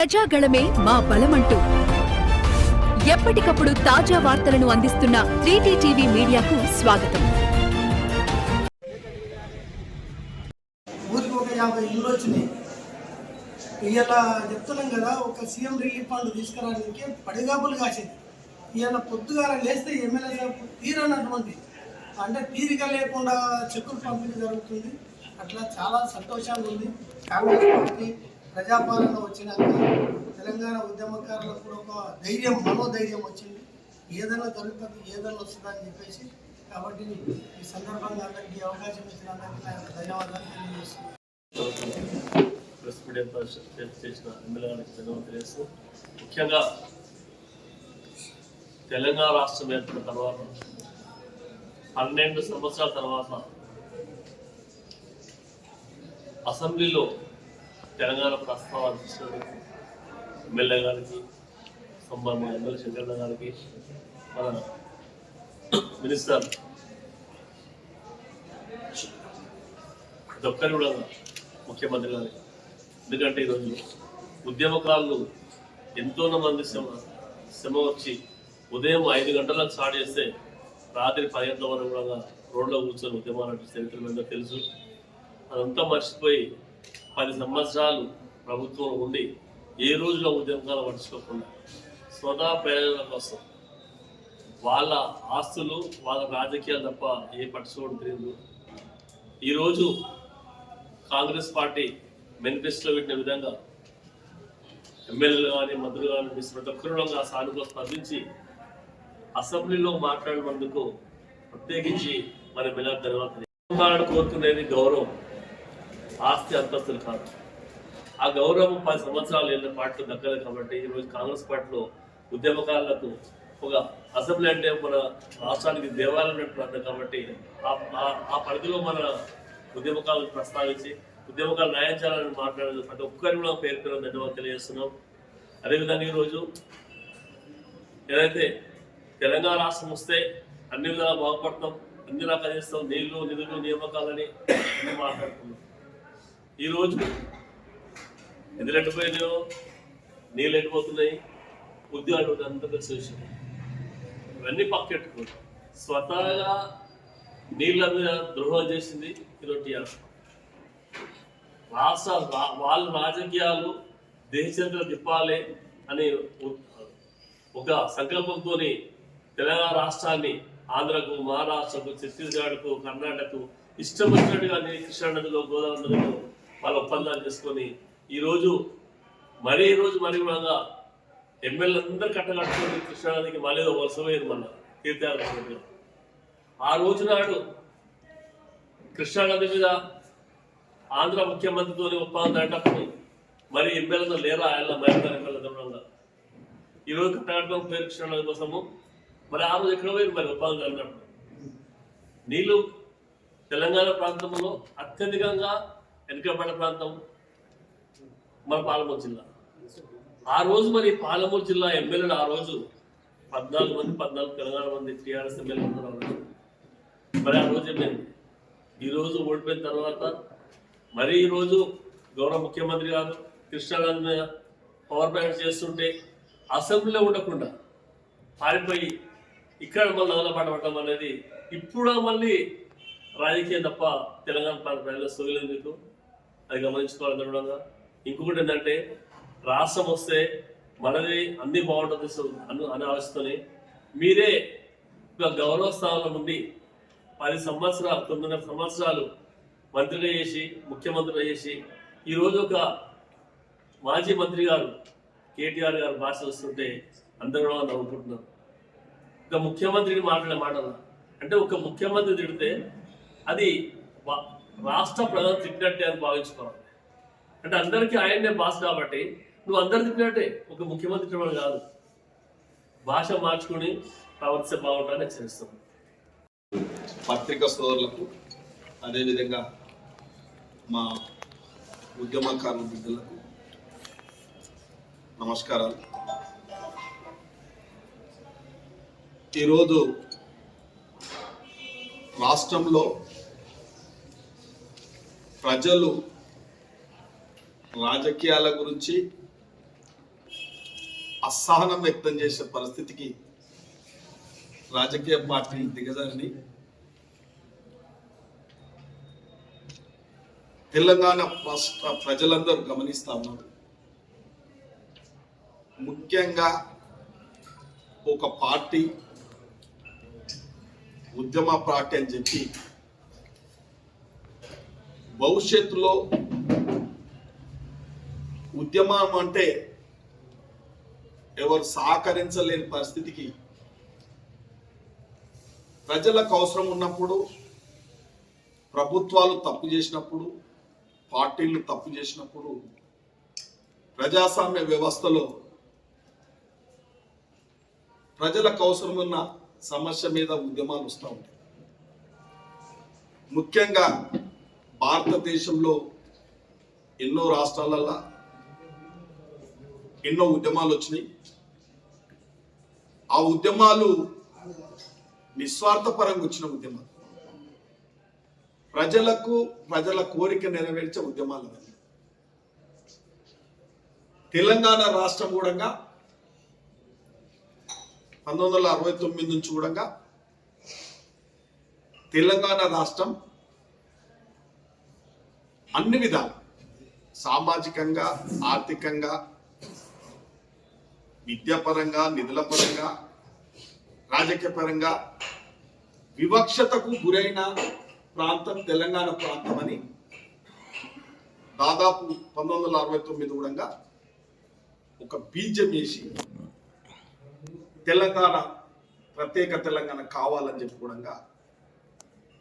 ప్రజాగళమే మా బలమంటూ. ఎప్పటికప్పుడు తాజా వార్తలను అందిస్తున్న త్రీటీ టీవీ మీడియాకు స్వాగతం. ఊరికి ఒక యాభై ఇల్లు వచ్చినాయి. ఇవాళ చెప్తున్నాం కదా ఒక సీఎం రిలీఫ్ ఫండ్ తీసుకురావడానికి పడిగాపులు కాసింది. ఇలా పొద్దుగాల లేస్తే ఎమ్మెల్యే సాబ్ తీరనటువంటి అంటే తీరిక లేకుండా చెక్కులు పంపిణీ జరుగుతుంది. అట్లా చాలా సంతోషంగా ఉంది. కాంగ్రెస్ పార్టీ ప్రజాపాలన వచ్చినాక తెలంగాణ ఉద్యమకారులకు కూడా ఒక ధైర్యం మనోధైర్యం వచ్చింది. ఏదైనా దొరుకుతుంది ఏదైనా వస్తుందని చెప్పేసి కాబట్టి ఈ సందర్భంగా అందరికీ అవకాశం ఇచ్చిన అందరికీ ధన్యవాదాలు తెలియజేస్తున్నాను. ప్రెస్ మీడియా చేసిన ఎమ్మెల్యే ధన్యవాదాలు తెలియజేస్తూ ముఖ్యంగా తెలంగాణ రాష్ట్రం ఏర్పడిన తర్వాత పన్నెండు సంవత్సరాల తర్వాత అసెంబ్లీలో తెలంగాణ ప్రస్తావన తీసుకుని ఎమ్మెల్యే గారికి సంబంధ ఎమ్మెల్యే శంకరన్న గారికి మన మినిస్టర్ దొక్కని కూడా ముఖ్యమంత్రి గారికి ఎందుకంటే ఈరోజు ఉద్యమకారులు ఎంతో మంది శ్రమ శ్రమ వచ్చి ఉదయం ఐదు గంటలకు స్టార్ట్ చేస్తే రాత్రి పది గంటల వరకు కూడా రోడ్లో కూర్చొని ఉద్యమాలు చరిత్ర మీద తెలుసు. అదంతా మర్చిపోయి పది సంవత్సరాలు ప్రభుత్వం ఉండి ఏ రోజులో ఉద్యమకాలు పట్టించుకోకుండా స్వదా ప్రయోజనాల కోసం వాళ్ళ ఆస్తులు వాళ్ళ రాజకీయాలు తప్ప ఏ పట్టించుకోవడం తెలియదు. ఈరోజు కాంగ్రెస్ పార్టీ మేనిఫెస్టోలో పెట్టిన విధంగా ఎమ్మెల్యేలు కానీ మంత్రులు కానీ ప్రతి ఒక్కరిలో ఆ సానుకూల స్పందించి అసెంబ్లీలో మాట్లాడినందుకు ప్రత్యేకించి మన ఎమ్మెల్యే ధన్యవాదాలు. కోరుకునేది గౌరవం. ఆస్తి అంతస్తులు కాదు. ఆ గౌరవం పది సంవత్సరాలు వెళ్ళిన పార్టీలు దక్కలేదు కాబట్టి ఈరోజు కాంగ్రెస్ పార్టీలో ఉద్యమకారులకు ఒక అసెంబ్లీ అంటే మన రాష్ట్రానికి దేవాలయం ఉన్నట్టు ప్రాంతం కాబట్టి ఆ- పరిధిలో మన ఉద్యమకాలను ప్రస్తావించి ఉద్యమకాలు న్యాయం చేయాలని మాట్లాడేది ప్రతి ఒక్కరిని కూడా పేరు పేరు ధన్యవాదాలు తెలియజేస్తున్నాం. అదేవిధంగా ఈరోజు ఏదైతే తెలంగాణ రాష్ట్రం వస్తే అన్ని విధాలా బాగుపడతాం అన్ని రకాలు చేస్తాం నీళ్ళు నిధులు నియామకాలని మాట్లాడుతున్నాం ఈరోజు ఎందుకు ఎట్టిపోయినాయో నీళ్ళు ఎట్టుపోతున్నాయి ఉద్యోగాలు అంతా తెలిసి ఇవన్నీ పక్కెట్టుకో స్వతహాగా నీళ్ళ మీద ద్రోహం చేసింది ఈరోజు టీఆర్ఎస్ రాష్ట్ర వాళ్ళ రాజకీయాలు దేశంలో తిప్పాలి అని ఒక సంకల్పంతో తెలంగాణ రాష్ట్రాన్ని ఆంధ్రకు మహారాష్ట్రకు ఛత్తీస్గఢ్కు కర్ణాటకకు ఇష్టం వచ్చినట్టుగా కృష్ణా నదిలో గోదావరి నదిలో వాళ్ళ ఒప్పందాలు చేసుకొని ఈరోజు మరీ ఈ రోజు మరి కూడా ఎమ్మెల్యే అందరు కట్టగట్టుకొని కృష్ణానదికి మళ్ళీ వలస మన తీర్థయాత్ర ఆ రోజు నాడు కృష్ణానది మీద ఆంధ్ర ముఖ్యమంత్రితో ఒప్పందం అంటప్పుడు మరి ఎమ్మెల్యేతో లేరా ఆయన మహిళ ఎమ్మెల్యే ఈరోజు కట్టగట్టడం పేరు కృష్ణానది కోసము మరి ఆ రోజు ఎక్కడ పోయింది మరి ఒప్పందం అన్నప్పుడు నీళ్ళు తెలంగాణ ప్రాంతంలో అత్యధికంగా వెనుకబడిన ప్రాంతం మన పాలమూరు జిల్లా. ఆ రోజు మరి పాలమూరు జిల్లా ఎమ్మెల్యేలు ఆ రోజు పద్నాలుగు మంది పద్నాలుగు తెలంగాణ మంది టీఆర్ఎస్ ఎమ్మెల్యేలు ఉన్నారు ఆ మరి ఆ రోజు ఏమైంది? ఈరోజు ఓడిపోయిన తర్వాత మరి ఈరోజు గౌరవ ముఖ్యమంత్రి గారు కృష్ణానంద పవర్ ప్లాంట్ చేస్తుంటే అసెంబ్లీలో ఉండకుండా పారిపోయి ఇక్కడ మళ్ళీ నగలపాట అనేది ఇప్పుడు మళ్ళీ రాజకీయం తప్ప తెలంగాణ ప్రాంత ప్రజల సోయలేదు మీకు. అది గమనించుకోవాలి దృఢంగా ఇంకొకటి ఏంటంటే రాష్ట్రం వస్తే మనది అన్ని బాగుంటుంది సో అను అనే మీరే ఒక గౌరవ స్థానంలో ఉండి పది సంవత్సరాలు తొమ్మిదిన్నర సంవత్సరాలు మంత్రిగా చేసి ముఖ్యమంత్రిగా చేసి ఈరోజు ఒక మాజీ మంత్రి గారు కేటీఆర్ గారు భాష వస్తుంటే అందరూ నవ్వుకుంటున్నారు. ఒక ముఖ్యమంత్రిని మాట్లాడే మాటలు? అంటే ఒక ముఖ్యమంత్రి తిడితే అది రాష్ట్ర ప్రజలు తిట్టినట్టే అని భావించుకోవాలి. అంటే అందరికీ ఆయన్నే భాష కాబట్టి నువ్వు అందరు తిట్టినట్టే ఒక ముఖ్యమంత్రి తిట్టడం కాదు. భాష మార్చుకుని ప్రవర్తిస్తే బాగుంటుందని హెచ్చరిస్తున్నాను పత్రికా సోదరులకు అదేవిధంగా మా ఉద్యమకారుల బిడ్డలకు నమస్కారాలు. ఈరోజు రాష్ట్రంలో ప్రజలు రాజకీయాల గురించి అసహనం వ్యక్తం చేసే పరిస్థితికి రాజకీయ పార్టీలు దిగజారని. తెలంగాణ రాష్ట్ర ప్రజలందరూ గమనిస్తా ఉన్నారు. ముఖ్యంగా ఒక పార్టీ ఉద్యమ పార్టీ అని చెప్పి భవిష్యత్తులో ఉద్యమం అంటే ఎవరు సహకరించలేని పరిస్థితికి ప్రజలకు అవసరం ఉన్నప్పుడు ప్రభుత్వాలు తప్పు చేసినప్పుడు పార్టీలు తప్పు చేసినప్పుడు ప్రజాస్వామ్య వ్యవస్థలో ప్రజలకు అవసరం ఉన్న సమస్య మీద ఉద్యమాలు వస్తూ ఉంటాయి. ముఖ్యంగా భారతదేశంలో ఎన్నో రాష్ట్రాలల్లో ఎన్నో ఉద్యమాలు వచ్చినాయి. ఆ ఉద్యమాలు నిస్వార్థపరంగా వచ్చిన ఉద్యమాలు. ప్రజలకు ప్రజల కోరిక నెరవేర్చే ఉద్యమాలు తెలంగాణ రాష్ట్రం కూడా పంతొమ్మిది వందల అరవై తొమ్మిది నుంచి కూడా తెలంగాణ రాష్ట్రం అన్ని విధాలు. సామాజికంగా ఆర్థికంగా విద్యాపరంగా నిధుల పరంగా రాజకీయ పరంగా వివక్షతకు గురైన ప్రాంతం తెలంగాణ ప్రాంతం అని దాదాపు పంతొమ్మిది వందల అరవై తొమ్మిది కూడా ఒక బీజం వేసి తెలంగాణ ప్రత్యేక తెలంగాణ కావాలని చెప్పి కూడా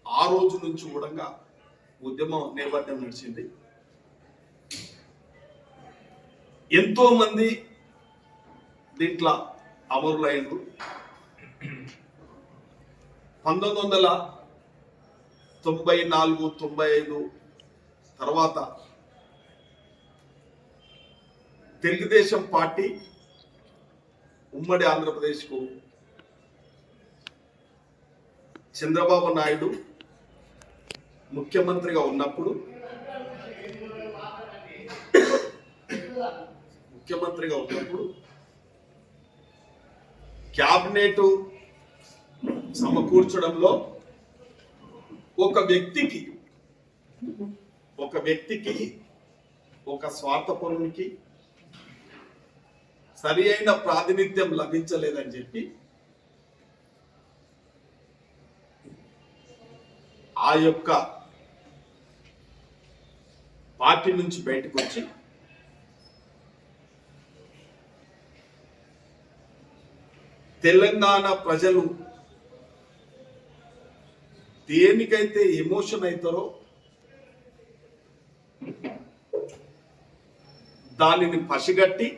ఆ రోజు నుంచి కూడా ఉద్యమం నేపథ్యం నడిచింది. ఎంతో మంది దీంట్లో అమరులైనరు పంతొమ్మిది వందల తొంభై నాలుగు తొంభై ఐదు తర్వాత తెలుగుదేశం పార్టీ ఉమ్మడి ఆంధ్రప్రదేశ్కు చంద్రబాబు నాయుడు ముఖ్యమంత్రిగా ఉన్నప్పుడు ముఖ్యమంత్రిగా ఉన్నప్పుడు క్యాబినెట్ సమకూర్చడంలో ఒక వ్యక్తికి ఒక వ్యక్తికి ఒక స్వార్థపరునికి సరి అయిన ప్రాతినిధ్యం లభించలేదని చెప్పి ఆ యొక్క పార్టీ నుంచి బయటకు వచ్చి తెలంగాణ ప్రజలు దేనికైతే ఎమోషన్ అవుతారో దానిని పసిగట్టి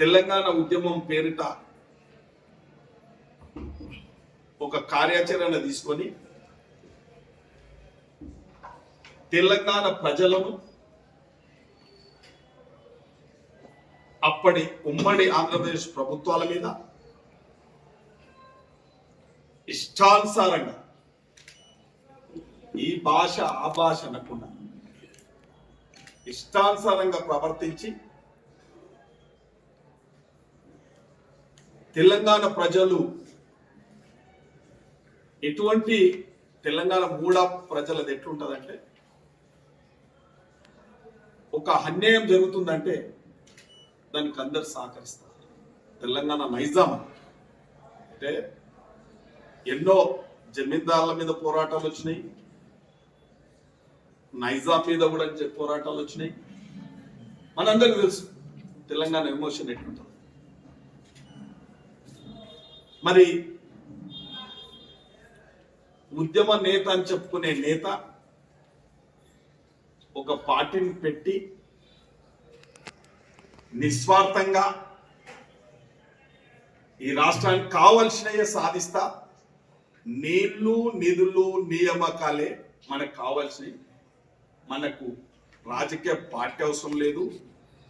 తెలంగాణ ఉద్యమం పేరిట ఒక కార్యాచరణ తీసుకొని తెలంగాణ ప్రజలను అప్పటి ఉమ్మడి ఆంధ్రప్రదేశ్ ప్రభుత్వాల మీద ఇష్టానుసారంగా ఈ భాష ఆ భాష అనకుండా ఇష్టానుసారంగా ప్రవర్తించి తెలంగాణ ప్రజలు ఎటువంటి తెలంగాణ మూడ ప్రజలది ఎట్లుంటుందంటే ఒక అన్యాయం జరుగుతుందంటే దానికి అందరు సహకరిస్తారు. తెలంగాణ నైజాం అంటే ఎన్నో జమీందారుల మీద పోరాటాలు వచ్చినాయి. నైజాం మీద కూడా పోరాటాలు వచ్చినాయి. మనందరికీ తెలుసు తెలంగాణ ఎమోషన్ ఎట్లుంటుంది. మరి ఉద్యమ నేత అని చెప్పుకునే నేత ఒక పార్టీని పెట్టి నిస్వార్థంగా ఈ రాష్ట్రానికి కావలసినవే సాధిస్తా. నీళ్ళు నిధులు నియామకాలే మనకు కావాల్సినవి మనకు రాజకీయ పార్టీ అవసరం లేదు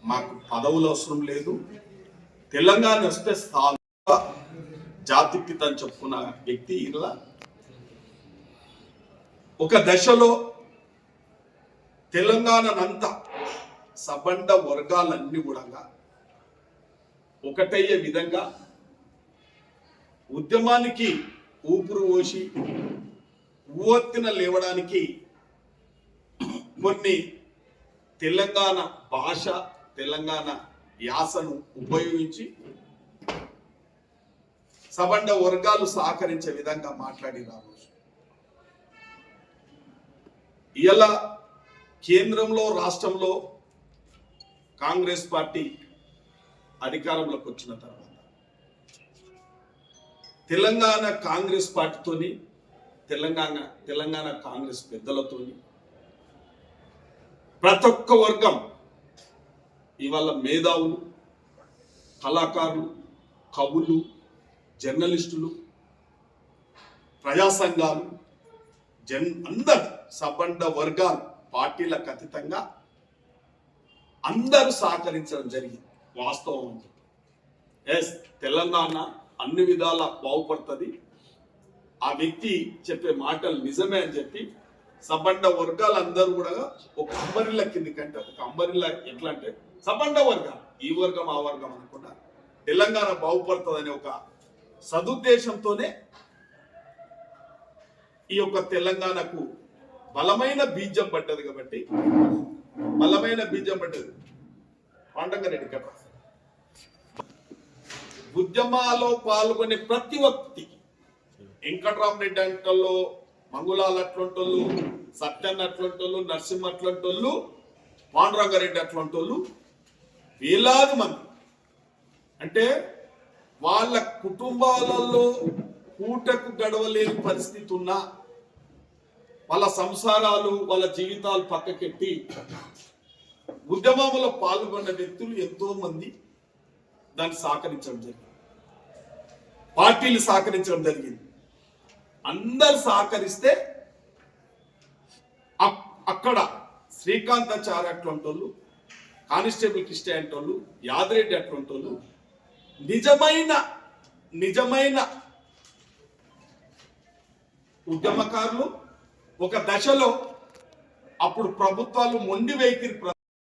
మాకు పదవులు అవసరం లేదు. తెలంగాణ వస్తే స్థానిక జాతిపిత అని చెప్పుకున్న వ్యక్తి ఇలా. ఒక దశలో తెలంగాణనంతా సబండ వర్గాలన్నీ కూడా ఒకటయ్యే విధంగా ఉద్యమానికి ఊపిరి పోసి ఉవ్వొత్తిన లేవడానికి కొన్ని తెలంగాణ భాష తెలంగాణ యాసను ఉపయోగించి సబండ వర్గాలు సహకరించే విధంగా మాట్లాడి రోజు. ఇలా కేంద్రంలో రాష్ట్రంలో కాంగ్రెస్ పార్టీ అధికారంలోకి వచ్చిన తర్వాత తెలంగాణ కాంగ్రెస్ పార్టీతోని తెలంగాణ తెలంగాణ కాంగ్రెస్ పెద్దలతోని ప్రతి ఒక్క వర్గం ఇవాళ మేధావులు కళాకారులు కవులు జర్నలిస్టులు ప్రజా సంఘాలు జన్ అందరు సబండ వర్గాలు పార్టీలకు అతీతంగా అందరూ సహకరించడం జరిగింది. వాస్తవం అని చెప్పి. ఎస్ తెలంగాణ అన్ని విధాల బాగుపడుతుంది. ఆ వ్యక్తి చెప్పే మాటలు నిజమే అని చెప్పి సబండ వర్గాలందరూ కూడా ఒక అంబరిల్ల కింది కంటే ఒక అంబరిల్ల ఎట్లా అంటే సబండ వర్గం ఈ వర్గం ఆ వర్గం అనకుండా తెలంగాణ బాగుపడుతుందనే ఒక సదుద్దేశంతోనే ఈ యొక్క తెలంగాణకు బలమైన బీజం పడ్డది కాబట్టి బలమైన బీజం పడ్డది. పాండంగారెడ్డి కథ. ఉద్యమాలో పాల్గొనే ప్రతి వ్యక్తి వెంకట్రామరెడ్డి అంటోళ్ళు మంగుళాలు అట్లంటోళ్ళు సత్యన్న అట్లంటోళ్ళు నరసింహ అట్లంటోళ్ళు పాండురంగారెడ్డి అట్లంటోళ్ళు వేలాది మంది. అంటే వాళ్ళ కుటుంబాలలో పూటకు గడవలేని పరిస్థితి ఉన్నా వాళ్ళ సంసారాలు వాళ్ళ జీవితాలు పక్కకెట్టి ఉద్యమంలో పాల్గొన్న వ్యక్తులు ఎంతో మంది దాన్ని సహకరించడం జరిగింది. పార్టీలు సహకరించడం జరిగింది. అందరు సహకరిస్తే అక్కడ శ్రీకాంతాచార్య అటువంటి వాళ్ళు కానిస్టేబుల్ కృష్ణ అంటోళ్ళు యాదిరెడ్డి అటువంటి వాళ్ళు నిజమైన నిజమైన ఉద్యమకారులు ఒక దశలో అప్పుడు ప్రభుత్వాలు మొండి వైఖరి